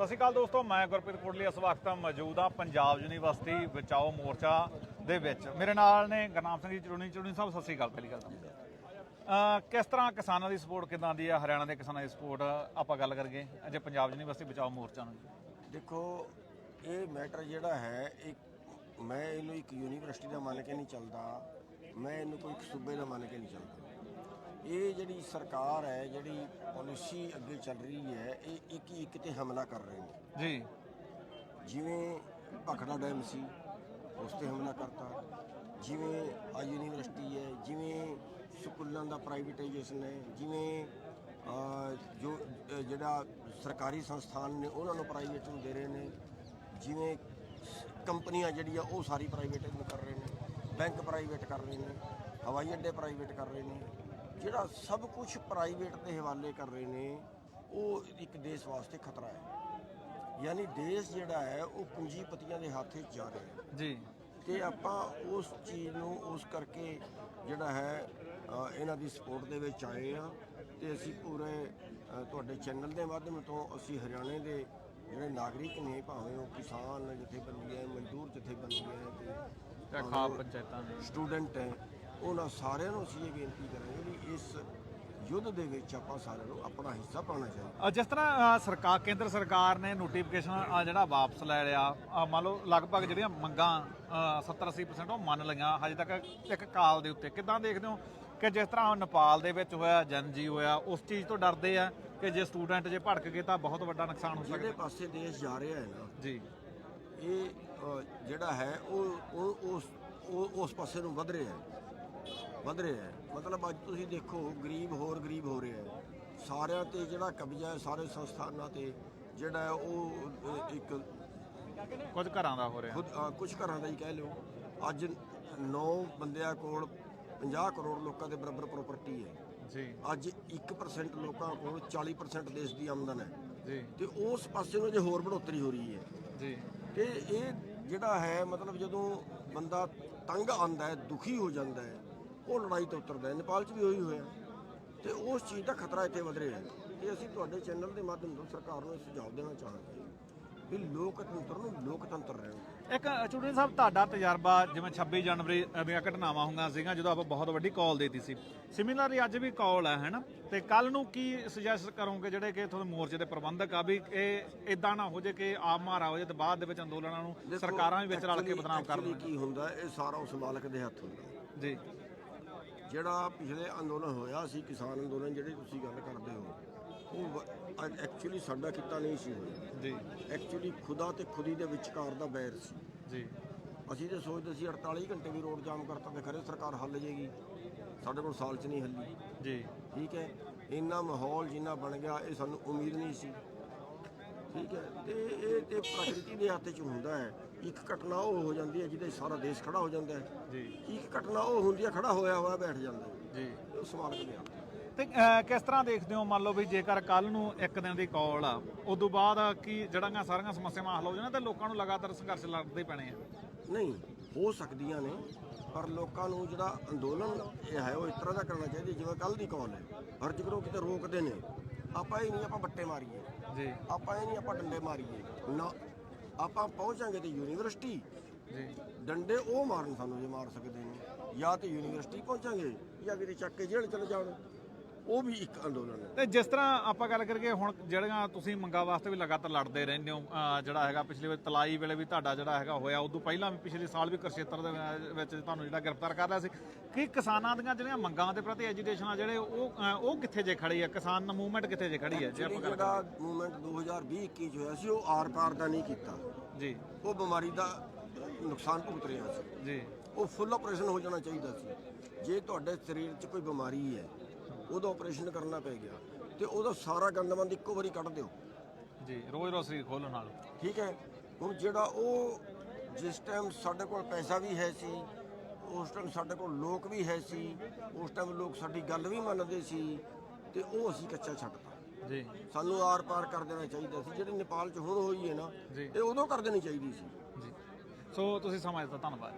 ਸਤਿ ਸ਼੍ਰੀ ਅਕਾਲ ਦੋਸਤੋ, ਮੈਂ ਗੁਰਪ੍ਰੀਤ ਕੋਟਲੀ, ਇਸ ਵਕਤ ਮੌਜੂਦ ਹਾਂ ਪੰਜਾਬ ਯੂਨੀਵਰਸਿਟੀ ਬਚਾਓ ਮੋਰਚਾ ਦੇ ਵਿੱਚ। ਮੇਰੇ ਨਾਲ ਨੇ ਗਰਨਾਮ ਸਿੰਘ ਜੀ ਚੜੂਣੀ ਚੜੂਣੀ ਸਾਹਿਬ, ਸਤਿ ਸ਼੍ਰੀ ਅਕਾਲ ਪਹਿਲੀ ਗੱਲ ਤਾਂ। ਕਿਸ ਤਰ੍ਹਾਂ ਕਿਸਾਨਾਂ ਦੀ ਸਪੋਰਟ ਕਿਦਾਂ ਦੀ ਆ? ਹਰਿਆਣਾ ਦੇ ਕਿਸਾਨਾਂ ਦੀ ਸਪੋਰਟ ਆਪਾਂ ਗੱਲ ਕਰੀਏ, ਅਜੇ ਪੰਜਾਬ ਯੂਨੀਵਰਸਿਟੀ ਬਚਾਓ ਮੋਰਚਾ ਨੂੰ। ਦੇਖੋ, ਇਹ ਮੈਟਰ ਜਿਹੜਾ ਹੈ, ਇੱਕ ਮੈਂ ਇਹਨੂੰ ਇੱਕ ਯੂਨੀਵਰਸਿਟੀ ਦਾ ਮੰਨ ਕੇ ਨਹੀਂ ਚੱਲਦਾ, ਮੈਂ ਇਹਨੂੰ ਕੋਈ ਸੂਬੇ ਦਾ ਮੰਨ ਕੇ ਨਹੀਂ ਚੱਲਦਾ। ਇਹ ਜਿਹੜੀ ਸਰਕਾਰ ਹੈ, ਜਿਹੜੀ ਪਾਲਿਸੀ ਅੱਗੇ ਚੱਲ ਰਹੀ ਹੈ ਇਹ ਇੱਕ ਇੱਕ ਤੇ ਹਮਲਾ ਕਰ ਰਹੇ ਨੇ। ਜੀ। ਜਿਵੇਂ ਭਖੜਾ ਡੈਮ ਸੀ ਉਸ ਤੇ ਹਮਲਾ ਕਰਤਾ। ਜਿਵੇਂ ਆ ਯੂਨੀਵਰਸਿਟੀ ਹੈ ਜਿਵੇਂ ਸਕੂਲਾਂ ਦਾ ਪ੍ਰਾਈਵੇਟਾਈਜੇਸ਼ਨ ਹੈ ਜਿਵੇਂ ਜੋ ਜਿਹੜਾ ਸਰਕਾਰੀ ਸੰਸਥਾਨ ਨੇ ਉਹਨਾਂ ਨੂੰ ਪ੍ਰਾਈਵੇਟ ਨੂੰ ਦੇ ਰਹੇ ਨੇ। ਜਿਵੇਂ ਕੰਪਨੀਆਂ ਜਿਹੜੀਆਂ ਉਹ ਸਾਰੀ ਪ੍ਰਾਈਵੇਟ ਕਰ ਰਹੇ ਨੇ। ਬੈਂਕ ਪ੍ਰਾਈਵੇਟ ਕਰ ਰਹੇ ਨੇ ਹਵਾਈ ਅੱਡੇ ਪ੍ਰਾਈਵੇਟ ਕਰ ਰਹੇ ਨੇ। ਜਿਹੜਾ ਸਭ ਕੁਝ ਪ੍ਰਾਈਵੇਟ ਦੇ ਹਵਾਲੇ ਕਰ ਰਹੇ ਨੇ ਉਹ ਇੱਕ ਦੇਸ਼ ਵਾਸਤੇ ਖਤਰਾ ਹੈ। ਯਾਨੀ ਦੇਸ਼ ਜਿਹੜਾ ਹੈ ਉਹ ਪੂੰਜੀਪਤੀਆਂ ਦੇ ਹੱਥ ਵਿੱਚ ਜਾ ਰਿਹਾ ਹੈ। ਜੀ। ਤੇ ਆਪਾਂ ਉਸ ਚੀਜ਼ ਨੂੰ ਉਸ ਕਰਕੇ ਜਿਹੜਾ ਹੈ ਇਹਨਾਂ ਦੀ ਸਪੋਰਟ ਦੇ ਵਿੱਚ ਆਏ ਆ ਤੇ ਅਸੀਂ ਪੂਰੇ ਤੁਹਾਡੇ ਚੈਨਲ ਦੇ ਮਾਧਿਅਮ ਤੋਂ ਅਸੀਂ ਹਰਿਆਣੇ ਦੇ ਜਿਹੜੇ ਨਾਗਰਿਕ ਨੇ ਭਾਵੇਂ ਉਹ ਕਿਸਾਨ ਜਥੇਬੰਦੀਆਂ ਮਜ਼ਦੂਰ ਜਥੇਬੰਦੀਆਂ ਤੇ ਤੇ ਖਾਪ ਪੰਚਾਇਤਾਂ ਦੇ ਸਟੂਡੈਂਟ ਹੈ ਉਹਨਾਂ ਸਾਰਿਆਂ ਨੂੰ ਅਸੀਂ ਇਹ ਬੇਨਤੀ ਕਰਾਂਗੇ ਵੀ ਇਸ ਯੁੱਧ ਦੇ ਵਿੱਚ ਆਪਾਂ ਸਾਰਿਆਂ ਨੂੰ ਆਪਣਾ ਹਿੱਸਾ ਪਾਉਣਾ ਚਾਹੀਦਾ। ਅ, ਜਿਸ ਤਰ੍ਹਾਂ ਅ, ਸਰਕਾਰ ਕੇਂਦਰ ਸਰਕਾਰ ਨੇ ਨੋਟੀਫਿਕੇਸ਼ਨ ਜਿਹੜਾ ਵਾਪਸ ਲੈ ਲਿਆ ਅ, ਮੰਨ ਲਓ ਲਗਭਗ ਜਿਹੜੀਆਂ ਮੰਗਾਂ 70-80% ਉਹ ਮੰਨ ਲਈਆਂ ਹਜੇ ਤੱਕ ਇੱਕ ਕਾਲ ਦੇ ਉੱਤੇ। ਕਿਦਾਂ ਦੇਖਦੇ ਹੋ ਕਿ ਜਿਸ ਤਰ੍ਹਾਂ ਨੇਪਾਲ ਦੇ ਵਿੱਚ ਹੋਇਆ ਜਨਜੀ ਹੋਇਆ ਉਸ ਚੀਜ਼ ਤੋਂ ਡਰਦੇ ਆ ਕਿ ਜੇ ਸਟੂਡੈਂਟ ਜੇ ਭੜਕ ਗਏ ਤਾਂ ਬਹੁਤ ਵੱਡਾ ਨੁਕਸਾਨ ਹੋ ਜਿਹੜੇ ਸਕਦਾ ਪਾਸੇ ਦੇਸ਼ ਜਾ ਰਿਹਾ ਹੈ ਨਾ ਜੀ। ਇਹ ਅ, ਜਿਹੜਾ ਹੈ ਉਹ ਉਹ ਉਸ ਉਹ ਉਸ ਪਾਸੇ ਨੂੰ ਵਧ ਰਿਹਾ ਹੈ। ਵਧ ਰਿਹਾ ਹੈ। ਮਤਲਬ ਅੱਜ ਤੁਸੀਂ ਦੇਖੋ ਗਰੀਬ ਹੋਰ ਗਰੀਬ ਹੋ ਰਿਹਾ ਹੈ। ਸਾਰਿਆਂ ਤੇ ਜਿਹੜਾ ਕਬਜ਼ਾ ਹੈ ਸਾਰੇ ਸੰਸਥਾਨਾਂ ਤੇ ਜਿਹੜਾ ਹੈ ਉਹ ਇੱਕ ਕੁਝ ਘਰਾਂ ਦਾ ਹੋ ਰਿਹਾ। ਖੁਦ ਕੁਝ ਘਰਾਂ ਦਾ ਹੀ ਕਹਿ ਲਓ। ਅੱਜ 9 ਬੰਦਿਆਂ ਕੋਲ 50 ਕਰੋੜ ਲੋਕਾਂ ਦੇ ਬਰਾਬਰ ਪ੍ਰਾਪਰਟੀ ਹੈ। ਜੀ। ਅੱਜ 1% ਲੋਕਾਂ ਕੋਲ 40% ਦੇਸ਼ ਦੀ ਆਮਦਨ ਹੈ। ਜੀ। ਤੇ ਉਸ ਪਾਸੇ ਨੂੰ ਜੇ ਹੋਰ ਬੜੋਤਰੀ ਹੋ ਰਹੀ ਹੈ। ਜੀ। ਤੇ ਇਹ ਜਿਹੜਾ ਹੈ ਮਤਲਬ ਜਦੋਂ ਬੰਦਾ ਤੰਗ ਆਂਦਾ ਹੈ ਦੁਖੀ ਹੋ ਜਾਂਦਾ ਹੈ ਉਹ ਲੜਾਈ ਤੋਂ ਉਤਰਦਾ ਹੈ ਨੇਪਾਲ 'ਚ ਵੀ ਉਹੀ ਹੋਇਆ। ਤੇ ਉਸ ਚੀਜ਼ ਦਾ ਖਤਰਾ ਇੱਥੇ ਵਧ ਰਿਹਾ ਹੈ ਤੇ ਅਸੀਂ ਤੁਹਾਡੇ ਚੈਨਲ ਦੇ ਮਾਧਿਅਮ ਤੋਂ ਸਰਕਾਰ ਨੂੰ ਸੁਝਾਅ ਦੇਣਾ ਚਾਹਾਂਗੇ ਵੀ ਲੋਕਤੰਤਰ ਨੂੰ ਲੋਕਤੰਤਰ ਰਹਿਣ। ਇੱਕ ਚੂੜੀ ਸਾਹਿਬ ਤੁਹਾਡਾ ਤਜਰਬਾ ਜਿਵੇਂ 26 ਜਨਵਰੀ ਦੀਆਂ ਘਟਨਾਵਾਂ ਹੋਈਆਂ ਸੀਗੀਆਂ ਜਦੋਂ ਆਪਾਂ ਬਹੁਤ ਵੱਡੀ ਕਾਲ ਦੇਤੀ ਸੀ। ਸਿਮਿਲਰਲੀ ਅੱਜ ਵੀ ਕਾਲ ਹੈ ਹੈਨਾ? ਤੇ ਕੱਲ ਨੂੰ ਕੀ ਸੁਜੈਸਟ ਕਰੋਗੇ ਜਿਹੜੇ ਕਿ ਤੁਹਾਨੂੰ ਮੋਰਚੇ ਦੇ ਪ੍ਰਬੰਧਕ ਆ ਵੀ ਇਹ ਇਦਾਂ ਨਾ ਹੋ ਜੇ ਕਿ ਆਪ ਮਾਰਾ ਹੋ ਜੇ ਤੇ ਬਾਅਦ ਦੇ ਵਿੱਚ ਅੰਦੋਲਨਾਂ ਨੂੰ ਸਰਕਾਰਾਂ ਵੀ ਵਿੱਚ ਰਲ ਕੇ ਬਦਨਾਮ ਕਰ ਦੇਣ। ਕੀ ਹੁੰਦਾ? ਇਹ ਸਾਰਾ ਉਸ ਮਾਲਕ ਦੇ ਹੱਥ ਹੁੰਦਾ। ਜੀ। ਜਿਹੜਾ ਪਿਛਲੇ ਅੰਦੋਲਨ ਹੋਇਆ ਸੀ ਕਿਸਾਨ ਅੰਦੋਲਨ ਜਿਹੜੀ ਤੁਸੀਂ ਗੱਲ ਕਰਦੇ ਹੋ ਉਹ ਐਕਚੁਅਲੀ ਸਾਡਾ ਕਿੱਤਾ ਨਹੀਂ ਸੀ ਹੋਇਆ। ਜੀ। ਐਕਚੁਅਲੀ ਖੁਦਾ ਤੇ ਖੁਦੀ ਦੇ ਵਿਚਕਾਰ ਦਾ ਬੈਰ ਸੀ। ਜੀ। ਅਸੀਂ ਤੇ ਸੋਚਦੇ ਸੀ 48 ਘੰਟੇ ਵੀ ਰੋਡ ਜਾਮ ਕਰਤਾ ਤੇ ਖਰੇ ਸਰਕਾਰ ਹੱਲ ਜੇਗੀ। ਸਾਡੇ ਕੋਲ ਸਾਲ ਚ ਨਹੀਂ ਹੱਲੀ। ਜੀ। ਠੀਕ ਹੈ? ਇੰਨਾ ਮਾਹੌਲ ਜਿੰਨਾ ਬਣ ਗਿਆ ਇਹ ਸਾਨੂੰ ਉਮੀਦ ਨਹੀਂ ਸੀ। ਠੀਕ ਹੈ। ਤੇ ਇਹ ਤੇ ਪ੍ਰਕਿਰਤੀ ਦੇ ਹੱਥ 'ਚ ਹੁੰਦਾ ਹੈ। ਇੱਕ ਘਟਨਾ ਉਹ ਹੋ ਜਾਂਦੀ ਹੈ ਜਿਹਦੇ ਸਾਰਾ ਦੇਸ਼ ਖੜਾ ਹੋ ਜਾਂਦਾ ਹੈ। ਜੀ। ਇੱਕ ਘਟਨਾ ਉਹ ਹੁੰਦੀ ਹੈ ਖੜਾ ਹੋਇਆ ਹੋਇਆ ਬੈਠ ਜਾਂਦਾ ਜੀ। ਉਹ ਸਮਾਲਕ ਦੇ ਹੱਥ ਤੇ ਅਹ, ਕਿਸ ਤਰ੍ਹਾਂ ਦੇਖਦੇ ਹੋ ਮੰਨ ਲਓ ਵੀ ਜੇਕਰ ਕੱਲ ਨੂੰ ਇੱਕ ਦਿਨ ਦੀ ਕਾਲ ਆ ਉਦੋਂ ਬਾਅਦ ਕੀ ਜਿਹੜਾਂ ਸਾਰੀਆਂ ਸਮੱਸਿਆਵਾਂ ਹੱਲ ਹੋ ਜਾਣ ਤੇ ਲੋਕਾਂ ਨੂੰ ਲਗਾਤਾਰ ਸੰਘਰਸ਼ ਲੜਦੇ ਪੈਣੇ ਆ? ਨਹੀਂ ਹੋ ਸਕਦੀਆਂ ਨੇ ਪਰ ਲੋਕਾਂ ਨੂੰ ਜਿਹੜਾ ਅੰਦੋਲਨ ਇਹ ਹੈ ਉਹ ਇਸ ਤਰ੍ਹਾਂ ਦਾ ਕਰਨਾ ਚਾਹੀਦਾ ਜਿਵੇਂ ਕੱਲ ਦੀ ਕਾਲ ਹੈ। ਹਰ ਜਿਗਰੋਂ ਕਿਤੇ ਰੋਕਦੇ ਨੇ। ਆਪਾਂ ਇਹ ਨਹੀਂ ਆਪਾਂ ਬੱਟੇ ਮਾਰੀਏ। ਜੀ। ਆਪਾਂ ਇਹ ਨਹੀਂ ਆਪਾਂ ਡੰਡੇ ਮਾਰੀਏ। ਨਾ ਆਪਾਂ ਪਹੁੰਚਾਂਗੇ ਤੇ ਯੂਨੀਵਰਸਿਟੀ। ਜੀ। ਡੰਡੇ ਉਹ ਮਾਰਨ ਸਾਨੂੰ ਜੇ ਮਾਰ ਸਕਦੇ ਨੇ। ਜਾਂ ਤੇ ਯੂਨੀਵਰਸਿਟੀ ਪਹੁੰਚਾਂਗੇ ਜਾਂ ਕਿਤੇ ਚੱਕ ਕੇ ਜੇਲ੍ਹ ਚਲੇ ਜਾਣ। ਉਹ ਵੀ ਇੱਕ ਅੰਦੋਲਨ ਹੈ। ਤੇ ਜਿਸ ਤਰ੍ਹਾਂ ਆਪਾਂ ਗੱਲ ਕਰੀਏ ਹੁਣ ਜਿਹੜੀਆਂ ਤੁਸੀਂ ਮੰਗਾਂ ਵਾਸਤੇ ਵੀ ਲਗਾਤਾਰ ਲੜਦੇ ਰਹਿੰਦੇ ਹੋ ਜਿਹੜਾ ਹੈਗਾ ਪਿਛਲੇ ਵੇਲੇ ਤਲਾਈ ਵੇਲੇ ਵੀ ਤੁਹਾਡਾ ਜਿਹੜਾ ਹੈਗਾ ਹੋਇਆ ਉਦੋਂ ਪਹਿਲਾਂ ਵੀ ਪਿਛਲੇ ਸਾਲ ਵੀ ਕੁਰਸ਼ੇਤਰ ਦੇ ਵਿੱਚ- ਤੁਹਾਨੂੰ ਜਿਹੜਾ ਗ੍ਰਿਫਤਾਰ ਕਰ ਲਿਆ ਸੀ। ਕਿ ਕਿਸਾਨਾਂ ਦੀਆਂ ਜਿਹੜੀਆਂ ਮੰਗਾਂ ਦੇ ਪ੍ਰਤੀ ਐਜੀਟੇਸ਼ਨ ਆ ਜਿਹੜੇ ਉਹ ਉਹ ਕਿੱਥੇ ਜੇ ਖੜੀ ਹੈ? ਕਿਸਾਨ ਮੂਵਮੈਂਟ ਕਿੱਥੇ ਜੇ ਖੜੀ ਹੈ? ਜੇ ਆਪਾਂ ਗੱਲ ਜਿਹੜਾ ਮੂਵਮੈਂਟ 2020 21 ਚ ਹੋਇਆ ਸੀ ਉਹ ਆਰ ਪਾਰ ਦਾ ਨਹੀਂ ਕੀਤਾ। ਜੀ। ਉਹ ਬਿਮਾਰੀ ਦਾ ਨੁਕਸਾਨ ਭੁਗਤ ਰਿਹਾ ਸੀ। ਜੀ। ਉਹ ਫੁੱਲ ਆਪਰੇਸ਼ਨ ਹੋ ਜਾਣਾ ਚਾਹੀਦਾ ਸੀ। ਜੇ ਤੁਹਾਡੇ ਸਰੀਰ 'ਚ ਕੋਈ ਬਿਮਾਰੀ ਹੈ ਉਹਦਾ ਆਪਰੇਸ਼ਨ ਕਰਨਾ ਪੈ ਗਿਆ ਤੇ ਉਹਦਾ ਸਾਰਾ ਗੰਦਮੰਦ ਇੱਕੋ ਵਾਰੀ ਕੱਢ ਦਿਓ। ਜੀ ਰੋਜ਼ ਰੋਜ਼ ਸਰੀਰ ਖੋਲਣ ਨਾਲ। ਠੀਕ ਹੈ? ਹੁਣ ਜਿਹੜਾ ਉਹ ਜਿਸ ਟਾਈਮ ਸਾਡੇ ਕੋਲ ਪੈਸਾ ਵੀ ਹੈ ਸੀ ਉਸ ਟਾਈਮ ਸਾਡੇ ਕੋਲ ਲੋਕ ਵੀ ਹੈ ਸੀ ਉਸ ਟਾਈਮ ਲੋਕ ਸਾਡੀ ਗੱਲ ਵੀ ਮੰਨਦੇ ਸੀ ਤੇ ਉਹ ਅਸੀਂ ਕੱਚਾ ਛੱਡਤਾ ਜੀ। ਸਾਨੂੰ ਆਰ ਪਾਰ ਕਰ ਦੇਣਾ ਚਾਹੀਦਾ ਸੀ ਜਿਹੜੀ ਨੇਪਾਲ 'ਚ ਹੁਣ ਹੋਈ ਹੈ ਨਾ। ਇਹ ਉਦੋਂ ਕਰ ਦੇਣੀ ਚਾਹੀਦੀ ਸੀ। ਜੀ। ਸੋ ਤੁਸੀਂ ਸਮਾਂ ਦਿੱਤਾ ਧੰਨਵਾਦ।